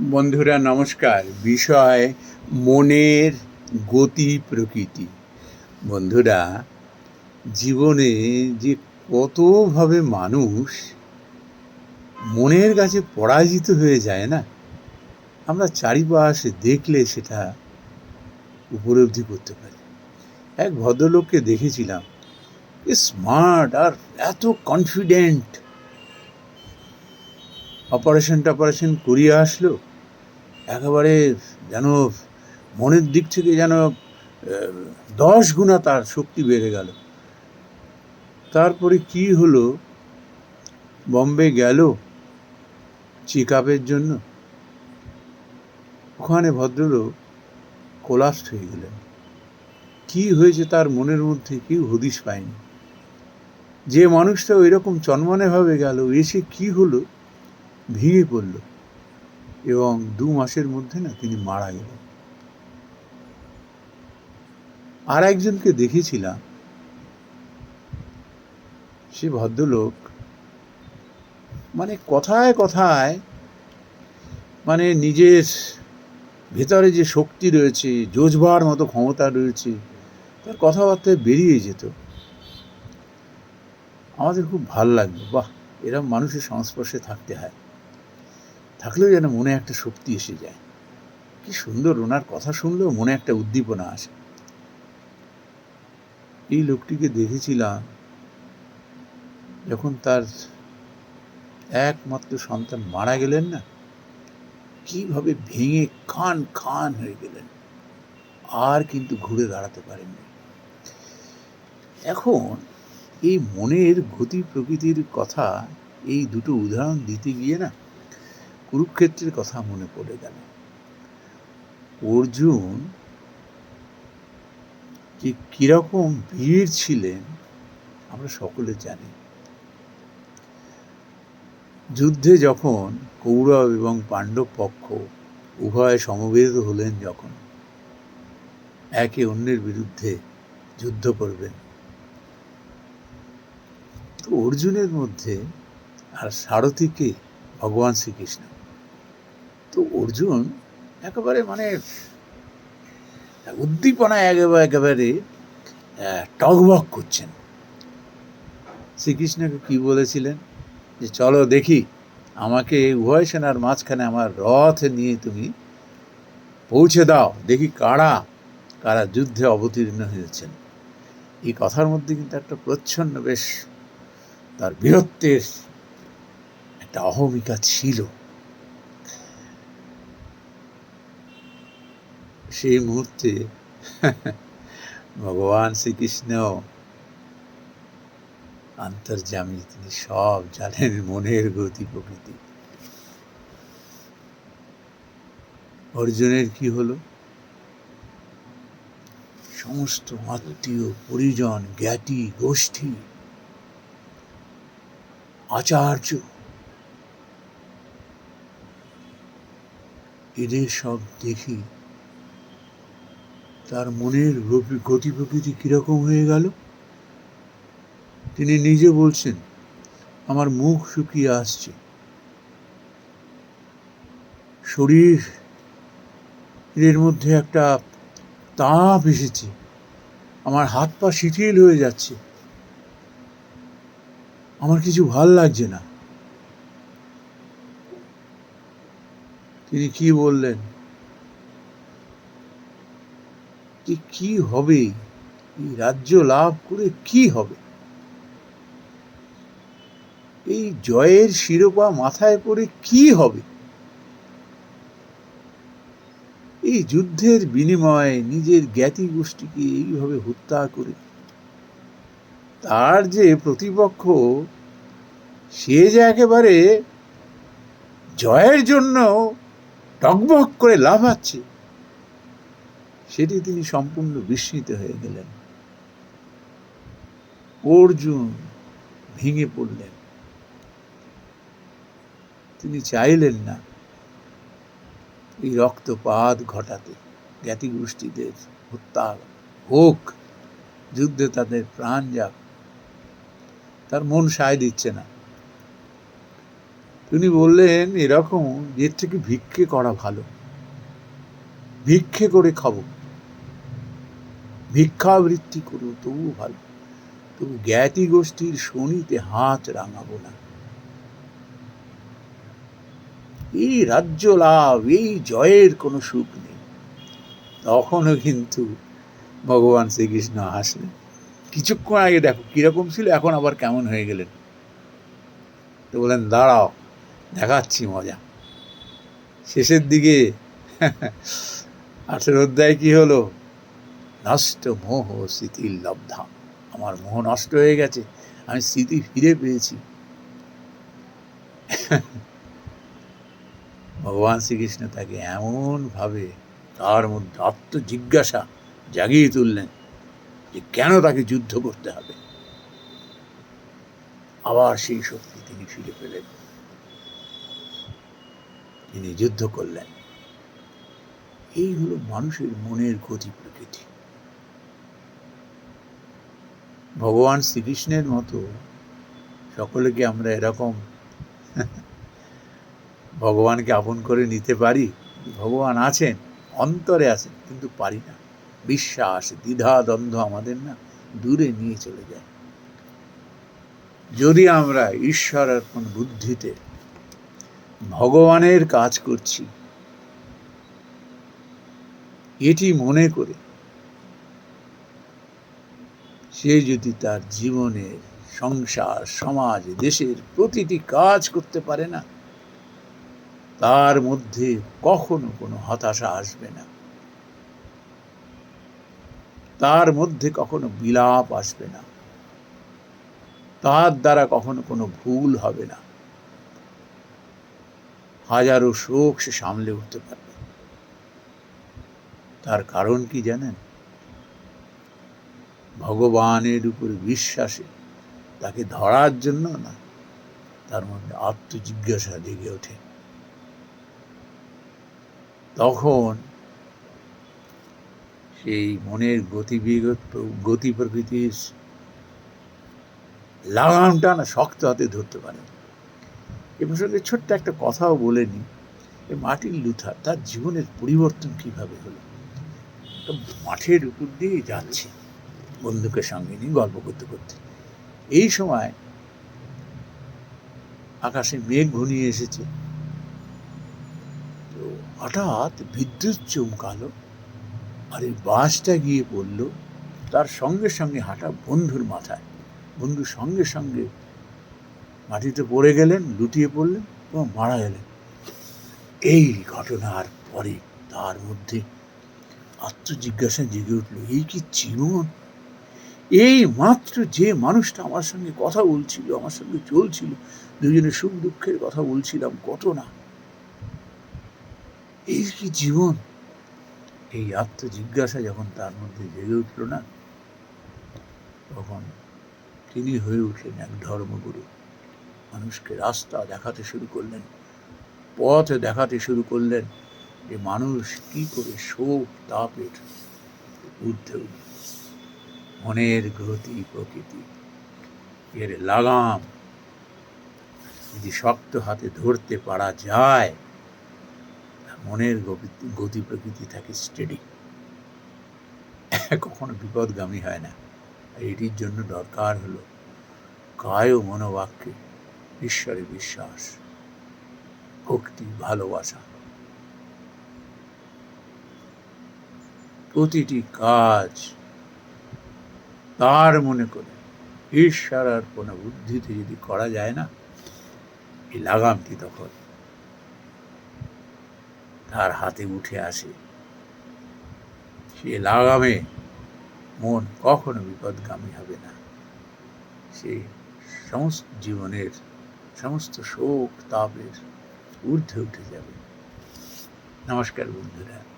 বন্ধুরা, নমস্কার। বিষয় মনের গতি প্রকৃতি। বন্ধুরা, জীবনে যে কতভাবে মানুষ মনের কাছে পরাজিত হয়ে যায় না, আমরা চারিপাশে দেখলে সেটা উপলব্ধি করতে পারি। এক ভদ্রলোককে দেখেছিলাম স্মার্ট আর এত কনফিডেন্ট অপারেশন টপারেশন করিয়ে আসলো, একেবারে যেন মনের দিক থেকে যেন দশ গুণা তার শক্তি বেড়ে গেল। তারপরে কি হলো? বম্বে গেল চেক আপের জন্য। ওখানে ভদ্রলোক কোলাপস হয়ে গেলেন। কি হয়েছে তার মনের মধ্যে কেউ হদিশ পায়নি। যে মানুষটা ওই রকম চনমনেভাবে গেল, এসে কি হলো? ভেঙে পড়ল এবং দু মাসের মধ্যে না তিনি মারা গেলেন। আর একজনকে দেখেছিলাম। সে ভদ্রলোক মানে কথায় কথায় মানে নিজের ভেতরে যে শক্তি রয়েছে যোজবার মতো ক্ষমতা রয়েছে, তার কথাবার্তায় বেরিয়ে যেত। আমাদের খুব ভালো লাগল। বাহ এরকম মানুষের সংস্পর্শে থাকতে হয়। থাকলেও যেন মনে একটা শক্তি এসে যায়। কি সুন্দর ওনার কথা শুনলেও মনে একটা উদ্দীপনা আসে। এই লোকটিকে দেখেছিলাম যখন তার একমাত্র সন্তান মারা গেলেন না, কীভাবে ভেঙে খান খান হয়ে গেলেন। আর কিন্তু ঘুরে দাঁড়াতে পারেননি। এখন এই মনের গতি প্রকৃতির কথা এই দুটো উদাহরণ দিতে গিয়ে না কুরুক্ষেত্রের কথা মনে পড়ে গেল। অর্জুন যে কীরকম বীর ছিলেন, আমরা সকলে জানি। যুদ্ধে যখন কৌরব এবং পাণ্ডব পক্ষ উভয় সমবেত হলেন যখন, একে অন্যের বিরুদ্ধে যুদ্ধ করবেন। তো অর্জুনের মধ্যে আর সারথীকে ভগবান শ্রীকৃষ্ণ তো অর্জুন একেবারে মানে উদ্দীপনা একেবারে একেবারে টগবগ করছেন। শ্রীকৃষ্ণকে কি বলেছিলেন? যে চলো দেখি, আমাকে উভয় সেনার মাঝখানে আমার রথ নিয়ে তুমি পৌঁছে দাও, দেখি কারা কারা যুদ্ধে অবতীর্ণ হয়েছেন। এই কথার মধ্যে কিন্তু একটা প্রচ্ছন্ন বেশ, তার বীরত্বের একটা অহমিকা ছিল। সেই মুহূর্তে ভগবান শ্রীকৃষ্ণ আন্তর্জামী তিনি সব জানেন মনের গতি প্রকৃতি। অর্জুনের কি হলো? সমস্ত আত্মীয় পরিজন, জ্ঞাতি, গোষ্ঠী, আচার্য, এদের সব দেখি তার মনের গতি- প্রকৃতি কীরকম হয়ে গেল? তিনি নিজে বলছেন, আমার মুখ শুকিয়ে আসছে। শরীর এর মধ্যে একটা তাপ এসেছে। আমার হাত পা শিথিল হয়ে যাচ্ছে। আমার কিছু ভালো লাগছে না। তিনি কি বললেন? যে কি হবে? এই রাজ্য লাভ করে কি হবে? এই জয়ের শিরোপা মাথায় পড়ে কি হবে? এই যুদ্ধের বিনিময়ে নিজের জ্ঞাতি গোষ্ঠীকে এইভাবে হত্যা করে তার যে প্রতিপক্ষ, সে যে একেবারে জয়ের জন্য টকবক করে লাফাচ্ছে। সেটি তিনি সম্পূর্ণ বিস্মিত হয়ে গেলেন। অর্জুন ভেঙে পড়লেন। তিনি চাইলেন না এই রক্তপাত ঘটাতে। জ্ঞাতি গোষ্ঠীদের হত্যা হোক, যুদ্ধে তাদের প্রাণ যাক, তার মন সায় দিচ্ছে না। তিনি বললেন, এরকম, এর থেকে ভিক্ষে করা ভালো। ভিক্ষে করে খাব। ভিক্ষাবৃত্তি করব তবু ভালো। তবু জ্ঞাতি গোষ্ঠীর শনিতে হাত রাঙাবো না। এই রাজ্য লাভ, এই জয়ের কোনো সুখ নেই। তখনও কিন্তু ভগবান শ্রীকৃষ্ণ হাসলেন। কিছুক্ষণ আগে দেখো, কীরকম ছিল, এখন আবার কেমন হয়ে গেলেন? তো বলেন দাঁড়াও, দেখাচ্ছি মজা। শেষের দিকে, আঠেরো অধ্যায় কি হলো? নষ্ট মোহ স্মৃতির লব্ধা। আমার মোহ নষ্ট হয়ে গেছে, আমি স্মৃতি ফিরে পেয়েছি। ভগবান শ্রীকৃষ্ণ তাকে এমনভাবে তার মধ্যে আত্মজিজ্ঞাসা জাগিয়ে তুললেন যে কেন তাকে যুদ্ধ করতে হবে। আবার সেই শক্তি তিনি ফিরে পেলেন। তিনি যুদ্ধ করলেন। এই হলো মানুষের মনের গতি প্রকৃতি। ভগবান শ্রীকৃষ্ণের মতো সকলকে আমরা এরকম ভগবানকে আপন করে নিতে পারি? ভগবান আছেন, অন্তরে আছেন, কিন্তু পারি না। বিশ্বাস, দ্বিধা, দ্বন্দ্ব আমাদের না দূরে নিয়ে চলে যায়। যদি আমরা ঈশ্বর অর্পণ বুদ্ধিতে ভগবানের কাজ করছি, এটি মনে করে সে যদি তার জীবনের সংসার, সমাজ, দেশের প্রতিটি কাজ করতে পারে না, তার মধ্যে কখনো কোনো হতাশা আসবে না। তার মধ্যে কখনো বিলাপ আসবে না। তার দ্বারা কখনো কোনো ভুল হবে না। হাজারো শোক সে সামলে উঠতে পারবে। তার কারণ কি জানেন? ভগবানের উপর বিশ্বাসে তাকে ধরার জন্য না, তার মধ্যে আত্মজিজ্ঞাসা জেগে ওঠে। তখন সেই মনের গতিবেগ গতি প্রকৃতির লাগামটা না শক্ত হাতে ধরতে পারে। এ প্রসঙ্গে ছোট্ট একটা কথাও বলে নি মার্টিন লুথার তার জীবনের পরিবর্তন কীভাবে হলো? মাঠের উপর দিয়ে যাচ্ছে। বন্ধুকে সঙ্গে নিয়ে গল্প করতে করতে। এই সময় আকাশে মেঘ ঘনিয়ে এসেছে। তো হঠাৎ বিদ্যুৎ চমকালো আর এই বাসটা গিয়ে পড়ল তার সঙ্গে সঙ্গে হাঁটা বন্ধুর মাথায়। বন্ধু সঙ্গে সঙ্গে মাটিতে পড়ে গেলেন, লুটিয়ে পড়লেন এবং মারা গেলেন। এই ঘটনার পরে তার মধ্যে আত্মজিজ্ঞাসা জেগে উঠল, এই কি জীবন এই মাত্র যে মানুষটা আমার সঙ্গে কথা বলছিল, আমার সঙ্গে চলছিল, দুজনে সুখ দুঃখের কথা বলছিলাম, কত না? এই কি জীবন? এই আত্মজিজ্ঞাসা যখন তার মধ্যে জেগে উঠল না, তখন তিনি হয়ে উঠলেন এক ধর্মগুরু। মানুষকে রাস্তা দেখাতে শুরু করলেন, পথ দেখাতে শুরু করলেন যে মানুষ কি করে শোক, তাপের ঊর্ধ্বে উঠবে। মনের গতি প্রকৃতি। এর লাগাম যদি শক্ত হাতে ধরতে পারা যায় মনের গতি প্রকৃতি থাকে স্টেডি কখনো বিপদগামী হয় না। এটির জন্য দরকার হলো কায় ও মনোবাক্যে ঈশ্বরে বিশ্বাস, ভক্তি, ভালোবাসা। প্রতিটি কাজ তার মনে করে। ঈশ্বর আর কোনো বুদ্ধিতে যদি করা যায় না, এই লাগামটি তখন তার হাতে উঠে আসে। সে লাগামে মন কখনো বিপদগামী হবে না। সে সমস্ত জীবনের, সমস্ত শোক, তাপের ঊর্ধ্বে উঠে যাবে। নমস্কার বন্ধুরা।